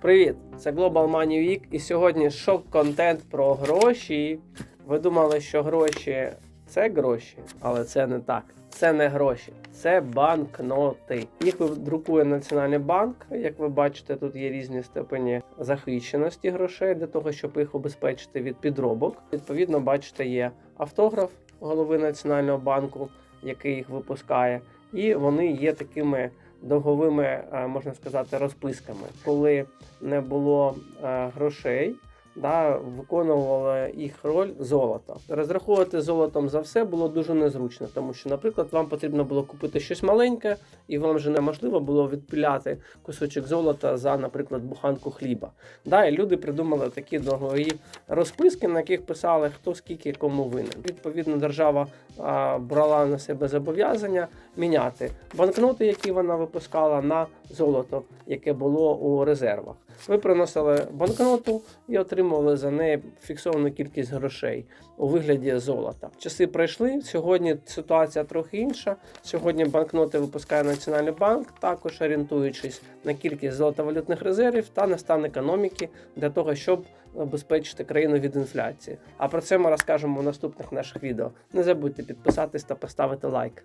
Привіт! Це Global Money Week і сьогодні шок-контент про гроші. Ви думали, що гроші це гроші, але це не так. Це не гроші, це банкноти. Їх друкує Національний банк. Як ви бачите, тут є різні степені захищеності грошей для того, щоб їх обезпечити від підробок. Відповідно, бачите, є автограф голови Національного банку, який їх випускає, і вони є такими довговими, е, можна сказати, розписками. Коли не було е, грошей, да, виконувало їх роль золото. Розраховувати золотом за все було дуже незручно, тому що, наприклад, вам потрібно було купити щось маленьке, і вам вже неможливо було відпіляти кусочок золота за, наприклад, буханку хліба. Да, і люди придумали такі догові розписки, на яких писали, хто скільки кому винен. Відповідно, держава а, брала на себе зобов'язання міняти банкноти, які вона випускала, на золото, яке було у резервах. Ви приносили банкноту і отримували за неї фіксовану кількість грошей у вигляді золота. Часи пройшли. Сьогодні ситуація трохи інша. Сьогодні банкноти випускає Національний банк, також орієнтуючись на кількість золотовалютних резервів та на стан економіки для того, щоб обезпечити країну від інфляції. А про це ми розкажемо в наступних наших відео. Не забудьте підписатись та поставити лайк.